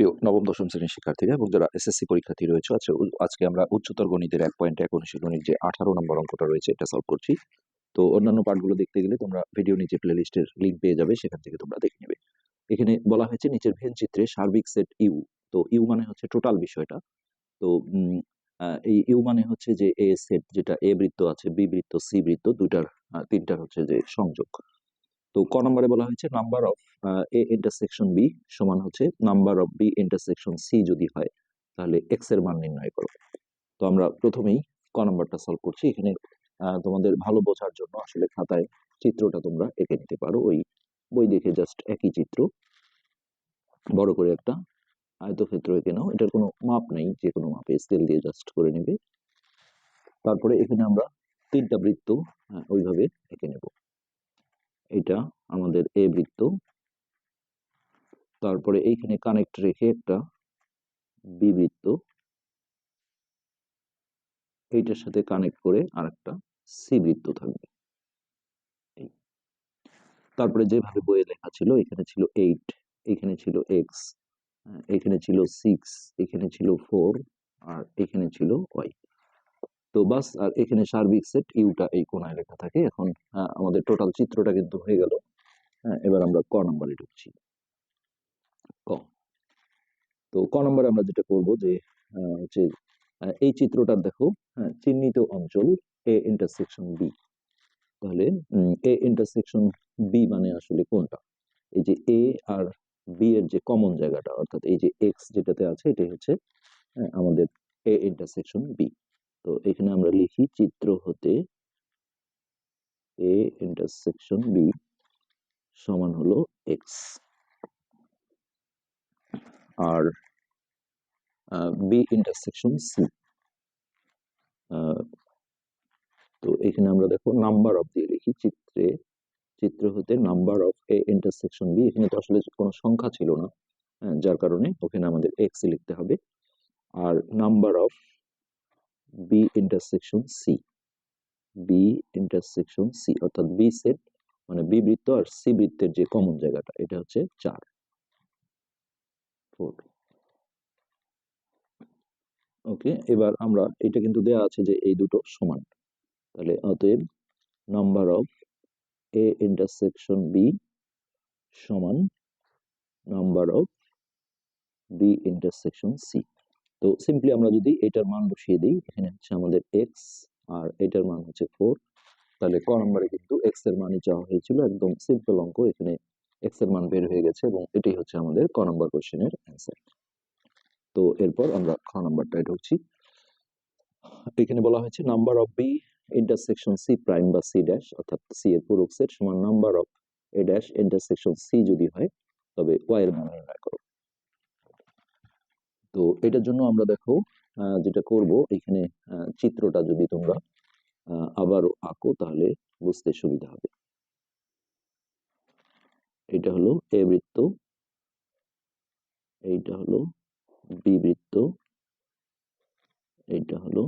প্রিয় নবম, দশম শ্রেণির শিক্ষার্থীরা এবং যারা এসএসসি পরীক্ষার্থী রয়েছে, আজকে আজকে আমরা উচ্চতর গণিতের এক পয়েন্ট এক অনুশীলনীর যে আঠারো নম্বর অঙ্কটা রয়েছে, এটা সলভ করছি। তো অন্যান্য পার্টগুলো দেখতে গেলে তোমরা ভিডিও নিচে প্লে লিস্টের লিঙ্ক পেয়ে যাবে, সেখান থেকে তোমরা দেখে নেবে। এখানে বলা হয়েছে নিচের ভেন চিত্রে সার্বিক সেট ইউ তো ইউ মানে হচ্ছে টোটাল বিষয়টা। তো এই ইউ মানে হচ্ছে যে এ সেট যেটা এ বৃত্ত আছে বি বৃত্ত সি বৃত্ত দুটার তিনটার হচ্ছে যে সংযোগ। তো ক নম্বরে বলা হয়েছে number of A intersection B সমান হচ্ছে number of B intersection C যদি হয়, তাহলে এক্সের মান নির্ণয় করো। তো আমরা প্রথমেই ক নম্বরটা সলভ করছি। এখানে তোমাদের ভালো বোঝার জন্য আসলে খাতায় চিত্রটা তোমরা এঁকে নিতে পারো। ওই বই দেখে জাস্ট একই চিত্র। বড় করে একটা আয়তক্ষেত্র এঁকে নাও। এটার কোনো মাপ নেই, যে কোনো মাপে স্কেল দিয়ে জাস্ট করে নেবে। তারপরে এখানে আমরা তিনটা বৃত্ত ওইভাবে এঁকে নেব। এটা আমাদের এ বৃত্ত। তারপরে এইখানে কানেক্ট রেখে একটা বি বৃত্ত। এইটার সাথে কানেক্ট করে আরেকটা সি বৃত্ত থাকবে। তারপরে যেভাবে বইয়ে লেখা ছিল, এখানে ছিল এইট এখানে ছিল এক্স এখানে ছিল সিক্স এখানে ছিল ফোর আর এখানে ছিল ওয়াই তো বাস আর এখানে সার্বিক সেট ইউটা এই কোনায় লেখা থাকে। এখন আমাদের টোটাল চিত্রটা কিন্তু হয়ে গেল। হ্যাঁ, এবার আমরা ক নম্বরে ঢুকছি। ক। তো ক নম্বরে আমরা যেটা করব যে হচ্ছে এই চিত্রটার দেখো। হ্যাঁ, চিহ্নিত অঞ্চল এ ইন্টারসেকশন বি তাহলে এ ইন্টারসেকশন বি মানে আসলে কোনটা? এই যে এ আর বি এর যে কমন জায়গাটা অর্থাৎ এই যে এক্স যেটাতে আছে এটাই হচ্ছে হ্যাঁ, আমাদের এ ইন্টারসেকশন বি তো এখানে আমরা লিখি চিত্র হতে এ ইন্টারসেকশন বি সমান হলো এক্স আর বি ইন্টারসেকশন সি তো এখানে আমরা দেখো নাম্বার অফ দিয়ে লিখি চিত্রে চিত্র হতে number of A intersection B এখানে তো আসলে কোনো সংখ্যা ছিল না হ্যাঁ, যার কারণে ওখানে আমাদের এক্স লিখতে হবে। আর number of B intersection C B intersection C অর্থাৎ বি সেট মানে বি বৃত্ত আর সি বৃত্তের যে কমন জায়গাটা, এটা হচ্ছে চার। ফোর ওকে এবার আমরা, এটা কিন্তু দেয়া আছে যে এই দুটো সমান। তাহলে অতএব number of A intersection B সমান number of B intersection C তো সিম্পলি আমরা যদি এটার মান বসিয়ে দিই, এখানে হচ্ছে আমাদের এক্স আর এটার মান হচ্ছে ফোর তাহলে ক নম্বরে কিন্তু এক্সের মানই চাওয়া হয়েছিল, একদম সিম্পল অঙ্ক, এখানে এক্সের মান বের হয়ে গেছে, এবং এটাই হচ্ছে আমাদের ক নম্বর কোশ্চেনের অ্যান্সার তো এরপর আমরা খ নম্বরটায় ঢুকছি। এখানে বলা হয়েছে number of B intersection C prime বা সি ড্যাশ অর্থাৎ সি এর পূরক সেট সমান number of A dash intersection C যদি হয়, তবে ওয়াই এর মান নির্ণয় করো। তো এটার জন্য আমরা দেখো যেটা করব এখানে চিত্রটা যদি তোমরা আহ, আবারও আঁকো তাহলে বুঝতে সুবিধা হবে। এটা হলো এ বৃত্ত এইটা হলো বি বৃত্ত এইটা হলো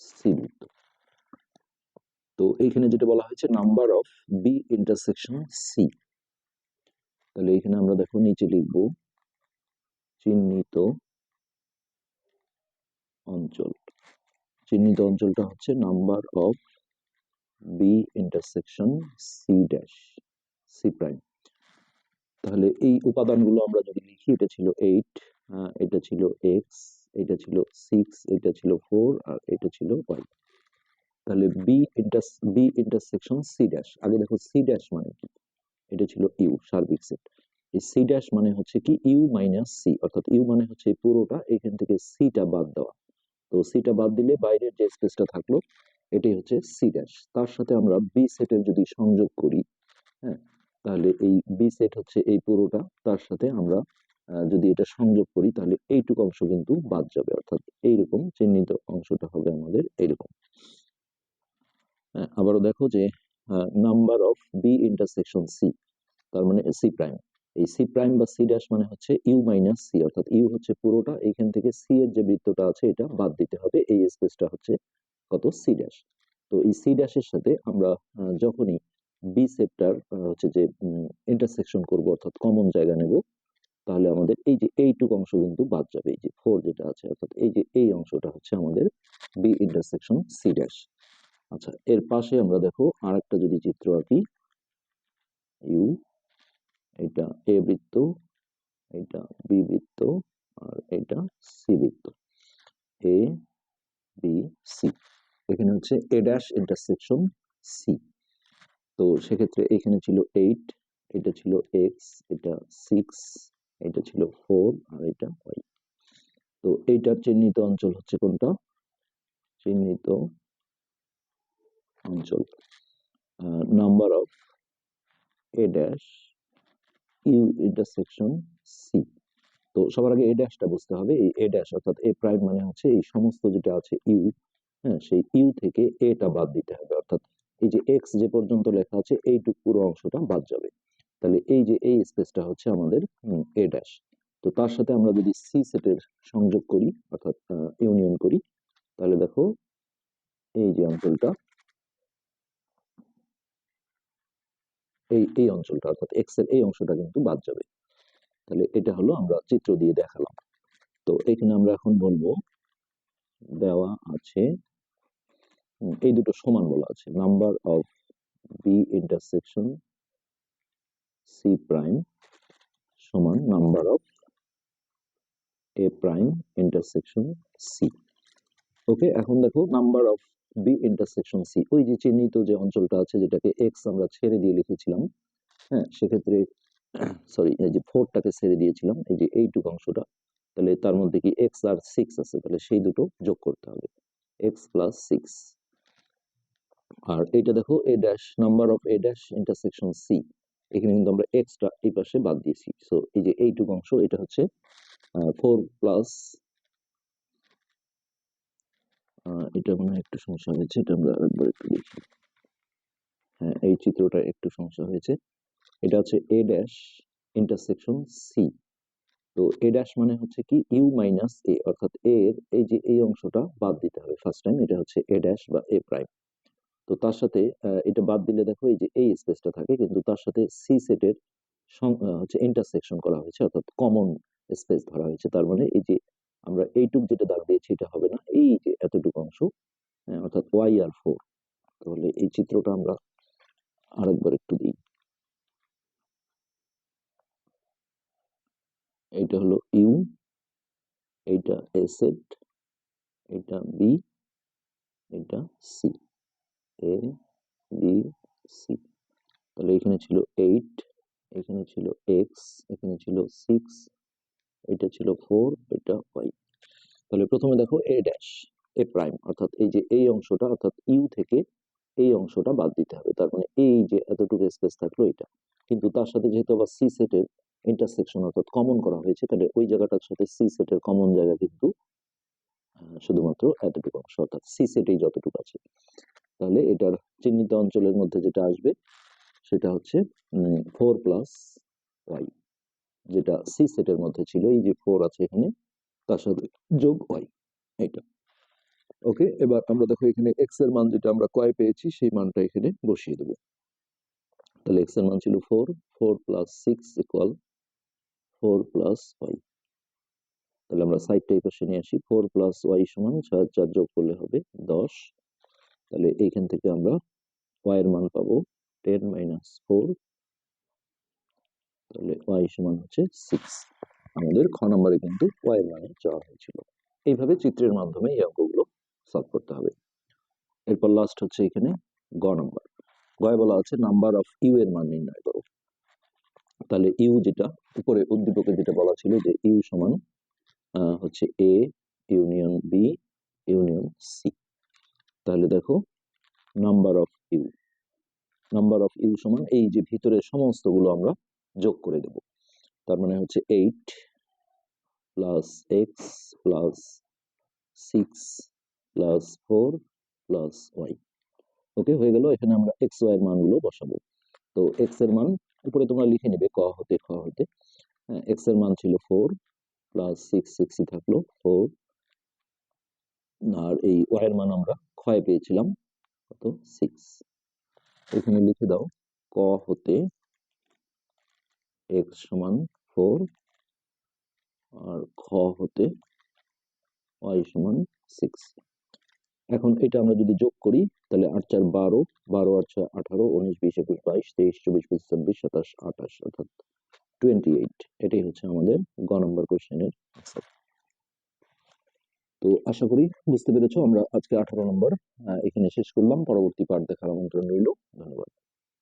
সি বৃত্ত। তো এইখানে যেটা বলা হয়েছে number of B intersection C. তাহলে এখানে আমরা দেখো নিচে লিখব চিহ্নিত অঞ্চল। চিহ্নিত অঞ্চলটা হচ্ছে number of B intersection C dash C prime তাহলে এই উপাদানগুলো আমরা যদি লিখি, এটা ছিল এইট এটা ছিল এক্স এটা ছিল সিক্স এটা ছিল ফোর আর এটা ছিল ওয়াই তাহলে B inter B intersection C dash আগে দেখো সি ড্যাশ মানে কি? এটা ছিল ইউ সার্বিক সেট এই সি ড্যাশ মানে হচ্ছে কি? ইউ মাইনাস সি অর্থাৎ ইউ মানে হচ্ছে পুরোটা, এখান থেকে সিটা বাদ দেওয়া। তো সিটা বাদ দিলে বাইরের যে স্পেসটা থাকল এটাই হচ্ছে সি ড্যাশ তার সাথে আমরা বি সেটের যদি সংযোগ করি হ্যাঁ তাহলে এই বি সেট হচ্ছে এই পুরোটা। তার সাথে আমরা যদি এটা সংযোগ করি তাহলে এইটুকু অংশ কিন্তু বাদ যাবে। অর্থাৎ এইরকম চিহ্নিত অংশটা হবে আমাদের এইরকম। হ্যাঁ, আবারও দেখো যে number of B intersection C তার মানে সি প্রাইম এই সি প্রাইম বা সি ড্যাশ মানে হচ্ছে ইউ মাইনাস সি অর্থাৎ ইউ হচ্ছে পুরোটা, এইখান থেকে সি এর যে বৃত্তটা আছে, এটা বাদ দিতে হবে। এই স্পেসটা হচ্ছে কত? সি ড্যাশ তো এই সি ড্যাশের সাথে আমরা যখনই বি সেটটার হচ্ছে যে ইন্টারসেকশন করব, অর্থাৎ কমন জায়গা নেব, তাহলে আমাদের এই যে এইটুক অংশ কিন্তু বাদ যাবে। এই যে ফোর যেটা আছে, অর্থাৎ এই যে এই অংশটা হচ্ছে আমাদের বি ইন্টারসেকশন সি ড্যাশ আচ্ছা এর পাশে আমরা দেখো আরেকটা যদি চিত্র আঁকি। ইউ এটা এ বৃত্ত, এটা বি বৃত্ত আর এটা সি বৃত্ত। এ বি সি এখানে হচ্ছে এ ড্যাশ ইন্টারসেকশন সি তো সেক্ষেত্রে এখানে ছিল এইট এটা ছিল এক্স এটা সিক্স এটা ছিল ফোর আর এটা ওয়াই তো এইটার চিহ্নিত অঞ্চল হচ্ছে কোনটা? চিহ্নিত অঞ্চল। Number of A dash U intersection C তো সবার আগে এ ড্যাশটা বুঝতে হবে। এই এ ড্যাশ অর্থাৎ এ প্রাইম মানে হচ্ছে এই সমস্ত যেটা আছে ইউ হ্যাঁ সেই ইউ থেকে এটা বাদ দিতে হবে। অর্থাৎ এই যে এক্স যে পর্যন্ত লেখা আছে, এইটুকু পুরো অংশটা বাদ যাবে। তাহলে এই যে এই স্পেসটা হচ্ছে আমাদের এ ড্যাশ তো তার সাথে আমরা যদি সি সেটের সংযোগ করি, অর্থাৎ ইউনিয়ন করি, তাহলে দেখো, এই যে অঞ্চলটা এই এই অঞ্চলটা অর্থাৎ এক্সের এই অংশটা কিন্তু বাদ যাবে। তাহলে এটা হলো আমরা চিত্র দিয়ে দেখালাম। তো এখানে আমরা এখন বলব, দেওয়া আছে এই দুটো সমান বলা আছে। Number of B intersection C prime সমান number of A prime intersection C okay এখন দেখো number of B intersection C ওই যে চিহ্নিত যে অঞ্চলটা আছে যেটাকে এক্স আমরা ছেড়ে দিয়ে লিখেছিলাম হ্যাঁ সেক্ষেত্রে সরি এই যে ফোরটাকে ছেড়ে দিয়েছিলাম, এই যে এইটুকু অংশটা, তাহলে তার মধ্যে কি এক্স আর সিক্স আছে? তাহলে সেই দুটো যোগ করতে হবে এক্স প্লাস সিক্স আর এটা দেখো A dash number of A dash intersection C এখানে কিন্তু আমরা এক্সটা এই পাশে বাদ দিয়েছি। সো এই যে এইটুকু অংশ, এটা হচ্ছে ফোর প্লাস এটা মনে হয় একটু সমস্যা হয়েছে, এটা আমরা আরেকবার একটু দেখি। হ্যাঁ এই চিত্রটা একটু সমস্যা হয়েছে। এটা হচ্ছে এ ড্যাশ ইন্টারসেকশন সি তো এ ড্যাশ মানে হচ্ছে কি ইউ মাইনাস এ অর্থাৎ এ এর এই যে এই অংশটা বাদ দিতে হবে ফার্স্ট টাইম এটা হচ্ছে এ ড্যাশ বা এ প্রাইম তো তার সাথে এটা বাদ দিলে দেখো এই যে এই স্পেসটা থাকে, কিন্তু তার সাথে সি সেটের হচ্ছে ইন্টারসেকশন করা হয়েছে, অর্থাৎ কমন স্পেস ধরা হয়েছে। তার মানে এই যে আমরা এইটুক যেটা দাগ দিয়েছি এটা হবে না। এই যে এতটুকু অংশ হ্যাঁ, অর্থাৎ ওয়াই আর ফোর তাহলে এই চিত্রটা আমরা আরেকবার একটু দিই। এইটা হলো ইউ এইটা এ সেট এটা বি এটা সি এ বি সি তাহলে এখানে ছিল এইট এখানে ছিল এক্স এখানে ছিল সিক্স এটা ছিল ফোর এটা ওয়াই তাহলে প্রথমে দেখো এ ড্যাশ এ প্রাইম অর্থাৎ এই যে এই অংশটা, অর্থাৎ ইউ থেকে এই অংশটা বাদ দিতে হবে। তার মানে এই যে এতটুকু স্পেস থাকল এটা। কিন্তু তার সাথে যেহেতু আবার সি সেটের ইন্টারসেকশন অর্থাৎ কমন করা হয়েছে, তাহলে ওই জায়গাটার সাথে সি সেটের কমন জায়গা কিন্তু শুধুমাত্র এতটুকু অংশ, অর্থাৎ সি সেটেই যতটুকু আছে। তাহলে এটার চিহ্নিত অঞ্চলের মধ্যে যেটা আসবে, সেটা হচ্ছে ফোর প্লাস ওয়াই যেটা সি সেটের মধ্যে ছিল, এই যে ফোর আছে এখানে, তার সাথে যোগ ওয়াই এটা ওকে এবার আমরা দেখো এখানে এক্সের মান যেটা আমরা কয় পেয়েছি, সেই মানটা এখানে বসিয়ে দেবো। তাহলে এক্সের মান ছিল four four plus six equal four plus Y তাহলে আমরা সাইডটা এই পাশে নিয়ে আসি ফোর প্লাস ওয়াই সমান চার চার যোগ করলে হবে দশ। তাহলে এইখান থেকে আমরা ওয়াই এর মান পাবো টেন মাইনাস ফোর তাহলে ওয়াই সমান হচ্ছে সিক্স আমাদের খ নম্বরে কিন্তু ওয়াই মানে চাওয়া হয়েছিল। এইভাবে চিত্রের মাধ্যমে এই অঙ্কগুলো সলভ করতে হবে। এরপর লাস্ট হচ্ছে এখানে গ নম্বর। গয় বলা আছে নাম্বার অফ ইউ এর মান নির্ণয় করো। তাহলে ইউ যেটা, উপরে উদ্দীপকে যেটা বলা ছিল যে ইউ সমান হচ্ছে A union B union C তাহলে দেখো number of U number of U সমান এই যে ভিতরের সমস্তগুলো আমরা যোগ করে দেব। তার মানে হচ্ছে eight plus X plus six plus four plus Y okay হয়ে গেল, এখানে আমরা এক্স ওয়াই মানগুলো বসাবো। তো এক্সের মান, উপরে তোমরা লিখে নেবে ক হতে, খ হতে। হ্যাঁ এক্সের মান ছিল ফোর প্লাস সিক্স সিক্সই থাকল ফোর আর এই ওয়াই এর মান আমরা ক্ষয় পেয়েছিলাম, কত? সিক্স এখানে লিখে দাও, ক হতে এক্স সমান ফোর আর খ হতে ওয়াই সমান সিক্স। এখন এটা আমরা যদি যোগ করি, তাহলে আট চার বারো বারো আট ছয় আঠারো, উনিশ, বিশ, একুশ, বাইশ, তেইশ, চব্বিশ, পঁচিশ, ছাব্বিশ, সাতাশ, আঠাশ, অর্থাৎ টোয়েন্টি এইট। এটাই হচ্ছে আমাদের গ নম্বর কোশ্চেনের আনসার তো আশা করি বুঝতে পেরেছ, আমরা আজকে আঠারো নম্বর এখানে শেষ করলাম। পরবর্তী পার্ট দেখার আমন্ত্রণ রইল। ধন্যবাদ।